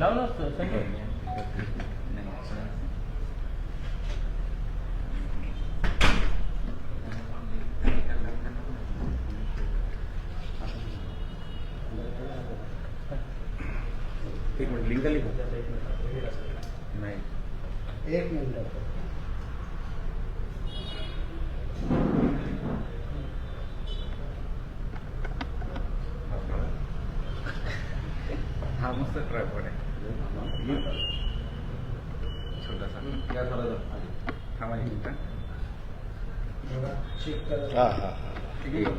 लाव ना स- संजय. एक मिनिट लिंक? नाही एक मिनिट हा मस्त ट्रायपॉड आहे छोटासा थांबा एक मिनिट चेक करा हा हा हा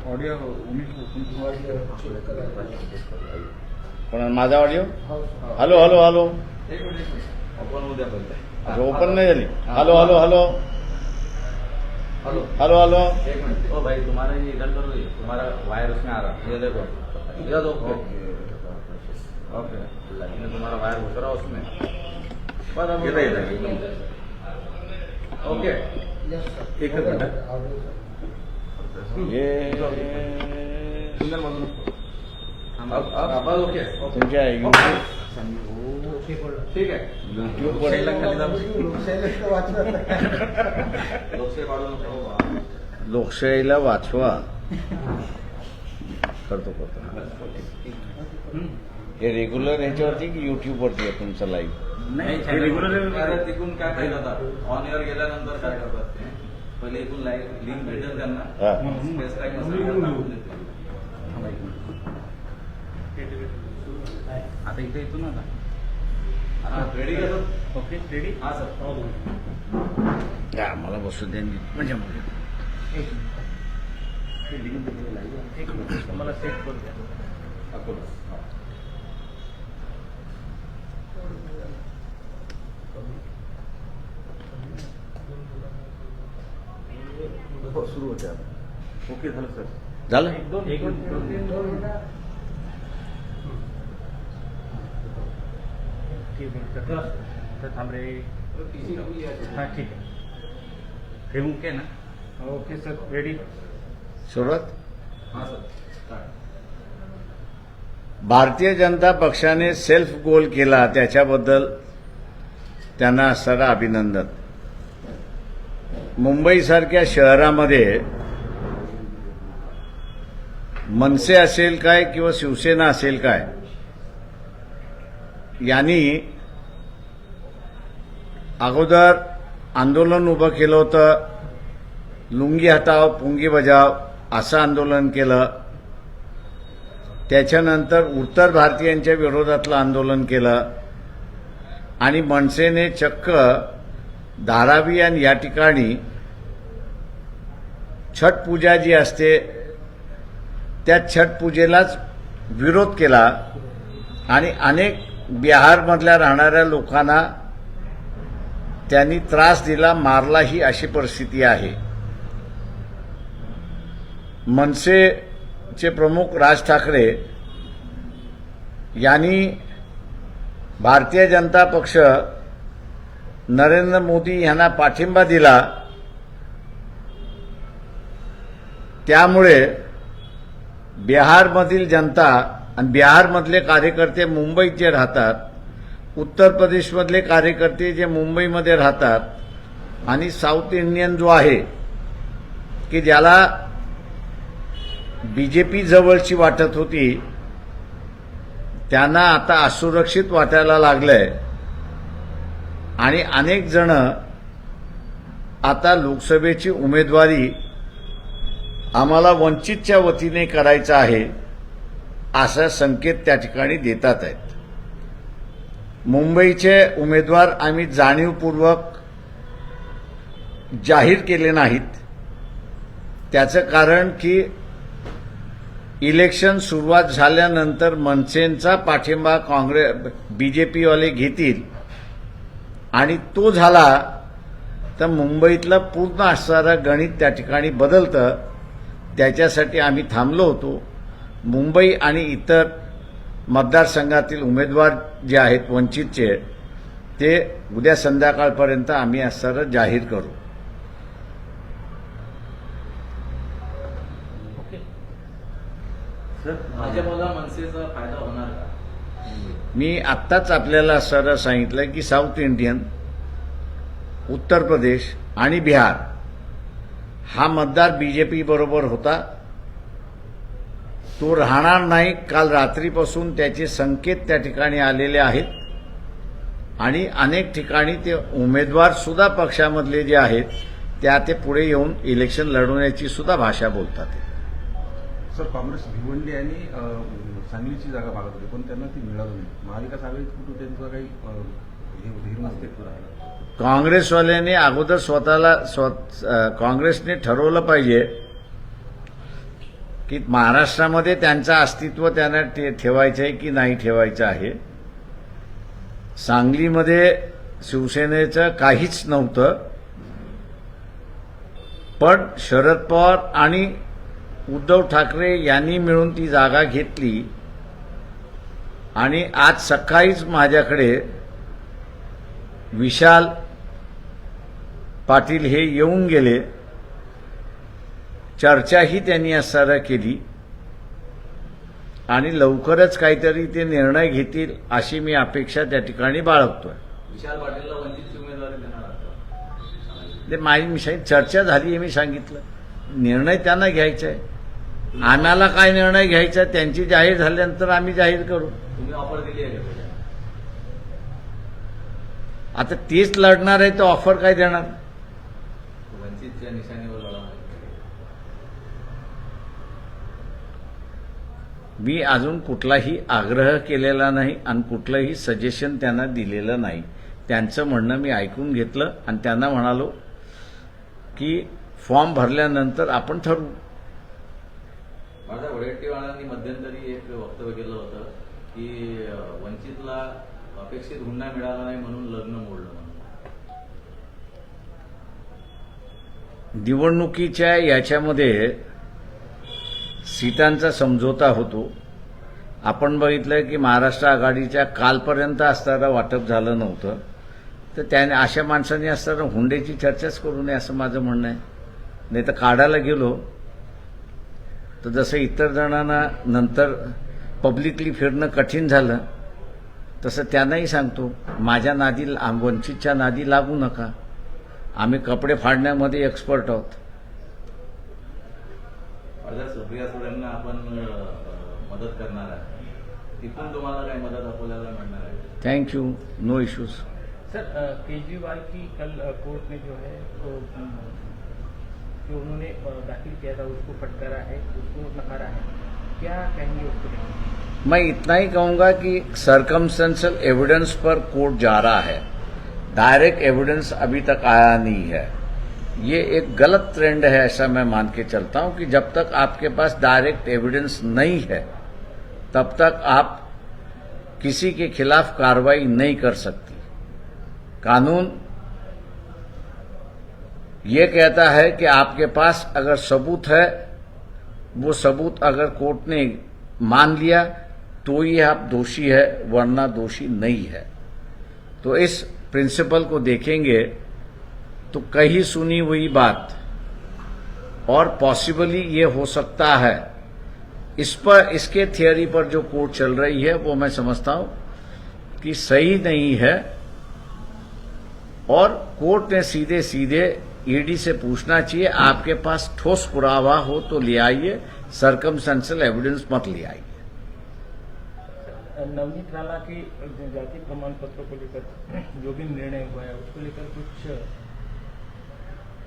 ऑडिओ कोणा माझा ऑडिओ हो. हॅलो हॅलो हॅलो ओपन नाही झाली hello hello hello hello hello hello एक मिनट ओ भाई तुम्हारा ये इधर करो ये तुम्हारा वायर उसमें आ रहा है ये देखो ये दो ओके तुम्हारा वायर घुस रहा है उसमें बराबर ओके एक मिनट हाँ। ये अब अब ठीक यूट्यूब वरती लोकशाहीला वाचवा। करतो करतो हे। रेग्युलर ह्याच्यावरती की युट्यूबवरती आहे तुमचं लाईव्ह नाही हे आता तिकून काय काय करतात ऑन एअर गेल्यानंतर काय करतात ते? पहिले इथून लाईव्ह लिंक भेटेल त्यांना. हा. स्पेस. थांबा एक मिनिट. आता इथे येतो ना आता. आता रेडी का सर? ओके रेडी हा सर. हा मला बसू द्या म्हणजे म्हणजे एक मिनिट. एक मिनिट. मला सेट करू द्या. अकोला हा. हो, सुरू होते आता. ओके झालं सर. झालं. ठीक आहे तर हा ठीक आहे. ठेवून के ना? Okay sir. रेडी सुरुवात? हा भारतीय जनता पक्षाने सेल्फ गोल केला त्याच्याबद्दल त्यांना सदा अभिनंदन. मुंबईसारख्या शहरामध्ये मनसे असेल काय किंवा शिवसेना असेल काय यांनी अगोदर आंदोलन उभं केलं होतं. लुंगी हटाव पुंगी बजाव असं आंदोलन केलं. त्याच्यानंतर उत्तर भारतीयांच्या विरोधातलं आंदोलन केलं. आणि मनसेने चक्क धारावी आणि या ठिकाणी छट पूजा जी असते त्या छट पूजेलाच विरोध केला आणि अनेक बिहारमधल्या राहणाऱ्या लोकांना त्यांनी त्रास दिला मारला ही अशी परिस्थिती आहे. मनसेचे प्रमुख राज ठाकरे यांनी भारतीय जनता पक्ष नरेंद्र मोदी यांना पाठिंबा दिला त्यामुळे बिहारमधील जनता आणि बिहारमधले कार्यकर्ते मुंबईत जे राहतात उत्तर प्रदेशमधले कार्यकर्ते जे मुंबईमध्ये राहतात आणि साऊथ इंडियन जो आहे की ज्याला बी जे पी जवळची वाटत होती त्यांना आता असुरक्षित वाटायला लागलंय. आणि अनेक जण आता लोकसभेची उमेदवारी आम्हाला वंचितच्या वतीने करायचं आहे असा संकेत त्या ठिकाणी देतात आहेत. मुंबईचे उमेदवार आम्ही जाणीवपूर्वक जाहीर केले नाहीत. त्याचं कारण की इलेक्शन सुरुवात झाल्यानंतर मनसेंचा पाठिंबा काँग्रेस बीजेपीवाले घेतील. आणि तो झाला तर मुंबईतलं पूर्ण असणारं गणित त्या ठिकाणी बदलतं. त्याच्यासाठी आम्ही थांबलो होतो. मुंबई आणि इतर मतदारसंघातील उमेदवार जे आहेत वंचितचे ते उद्या संध्याकाळपर्यंत आम्ही असणारं जाहीर करू. भाजपला मनसेचा फायदा होणार का? मी आत्ताच आपल्याला सर सांगितलं की साऊथ इंडियन उत्तर प्रदेश आणि बिहार हा मतदार बीजेपी बरोबर होता. तो राहणार नाही काल रात्रीपासून त्याचे संकेत त्या ठिकाणी आलेले आहेत. आणि अनेक ठिकाणी ते उमेदवार सुद्धा पक्षामधले जे आहेत त्या ते पुढे येऊन इलेक्शन लढवण्याची सुद्धा भाषा बोलतात. सर काँग्रेस भिवंडी आणि सांगलीची जागा मागत होती पण त्यांना ती मिळाली नाही. महाविकास आघाडीत कुठं त्यांचा काही काँग्रेसवाल्यांनी अगोदर स्वतःला स्व काँग्रेसने ठरवलं पाहिजे की महाराष्ट्रामध्ये त्यांचं अस्तित्व त्यांना ठेवायचं आहे की नाही ठेवायचं आहे. सांगलीमध्ये शिवसेनेचं काहीच नव्हतं. पण शरद पवार आणि उद्धव ठाकरे यांनी मिळून ती जागा घेतली. आणि आज सकाळीच माझ्याकडे विशाल पाटील हे येऊन गेले. चर्चाही त्यांनी असताना केली. आणि लवकरच काहीतरी ते निर्णय घेतील अशी मी अपेक्षा त्या ठिकाणी बाळगतोय. विशाल पाटीलला उमेदवारी देणार? ते माझी मी सांगितलं चर्चा झाली हे मी सांगितलं. निर्णय त्यांना घ्यायचा आहे. आम्हाला काय निर्णय घ्यायचा त्यांची जाहीर झाल्यानंतर आम्ही जाहीर करू. तुम्ही ऑफर दिली आहे? आता तेच लढणार आहे तर ऑफर काय देणार? वंचितच्या निशाणीवर लढा मी अजून कुठलाही आग्रह केलेला नाही आणि कुठलंही सजेशन त्यांना दिलेलं नाही. त्यांचं म्हणणं मी ऐकून घेतलं आणि त्यांना म्हणालो की फॉर्म भरल्यानंतर आपण ठरवू. माझ्या वडेट्टीवाळांनी मध्यंतरी एक वक्तव्य केलं होतं की वंचितला अपेक्षित हुंडा मिळाला नाही म्हणून लग्न मोडलं म्हणून. निवडणुकीच्या याच्यामध्ये सीटांचा समझोता होतो. आपण बघितलं की महाराष्ट्र आघाडीच्या कालपर्यंत असताना वाटप झालं नव्हतं. तर त्याने अशा माणसांनी असताना हुंड्याची चर्चाच करू नये असं माझं म्हणणं आहे. नाही तर काढायला गेलो तर जसं इतर जणांना नंतर पब्लिकली फिरणं कठीण झालं तसं त्यांनाही सांगतो माझ्या नादी वंचितच्या नादी लागू नका. आम्ही कपडे फाडण्यामध्ये एक्सपर्ट आहोत. माझ्या सुप्रिया सुळेंना आपण मदत करणार आहे. तिथून तुम्हाला काही मदत आपल्याला मिळणार आहे? Thank you no issues sir Kejriwal की कल कोर्ट ने जो है तो कि जो उन्होंने दाखिल किया था उसको फटकारा है उसको नकारा है। क्या कहेंगे उसको? मैं इतना ही कहूंगा कि सरकमस्टेंशल एविडेंस पर कोर्ट जा रहा है। डायरेक्ट एविडेंस अभी तक आया नहीं है। ये एक गलत ट्रेंड है ऐसा मैं मान के चलता हूं कि जब तक आपके पास डायरेक्ट एविडेंस नहीं है तब तक आप किसी के खिलाफ कार्रवाई नहीं कर सकती। कानून ये कहता है कि आपके पास अगर सबूत है, वो सबूत अगर कोर्ट ने मान लिया तो ही आप दोषी है, वरना दोषी नहीं है। तो इस प्रिंसिपल को देखेंगे तो कही सुनी हुई बात, और पॉसिबली ये हो सकता है। इस पर, इसके थियोरी पर जो कोर्ट चल रही है, वो मैं समझता हूँ कि सही नहीं है, और कोर्ट ने सीधे सीधे ईडी से पूछना चाहिए आपके पास ठोस पुरावा हो तो ले आइए सरकमस्टेंशियल एविडेंस मत ले आइए। नवनीत राणा के जाति प्रमाण पत्र को लेकर जो भी निर्णय हुआ है उसको लेकर कुछ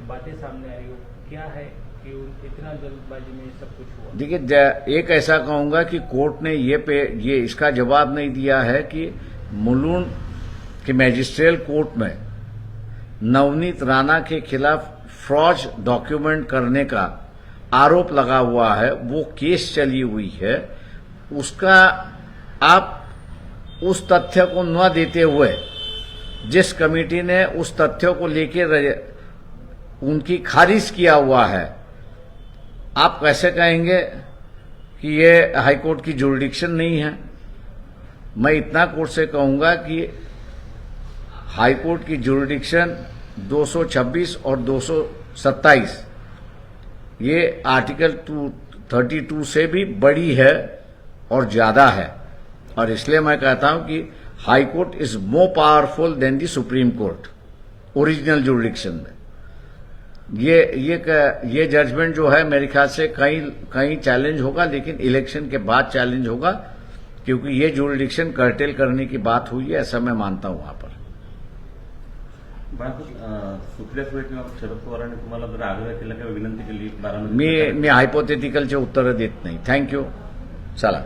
बातें सामने आई हो। क्या है कि इतना जल्दबाजी में सब कुछ हुआ? देखिए एक ऐसा कहूँगा कि कोर्ट ने ये पे ये इसका जवाब नहीं दिया है कि मुलून के मैजिस्ट्रेट कोर्ट में नवनीत राणा के खिलाफ फ्रॉज डॉक्यूमेंट करने का आरोप लगा हुआ है, वो केस चली हुई है, उसका आप उस तथ्य को न देते हुए, जिस कमेटी ने उस तथ्यों को लेकर उनकी खारिज किया हुआ है, आप कैसे कहेंगे कि ये हाईकोर्ट की जुरिडिक्शन नहीं है? मैं इतना कोर्ट से कहूँगा कि हाईकोर्ट की जुरिडिक्शन 226 और 227 ये आर्टिकल 232 से भी बड़ी है और ज़्यादा है। और इसलिए मैं कहता हूँ कि high court is more powerful than the supreme court original jurisdiction में। ये ये ये जजमेंट जो है, मेरे ख्याल से कहीं कहीं चैलेंज होगा, लेकिन इलेक्शन के बाद चैलेंज होगा, क्योंकि ये जुरिडिक्शन कर्टेल करने की बात हुई है, ऐसा मैं मानता हूँ वहाँ पर। मी मी हायपोथेटिकलचे उत्तरं देत नाही. थँक्यू चला.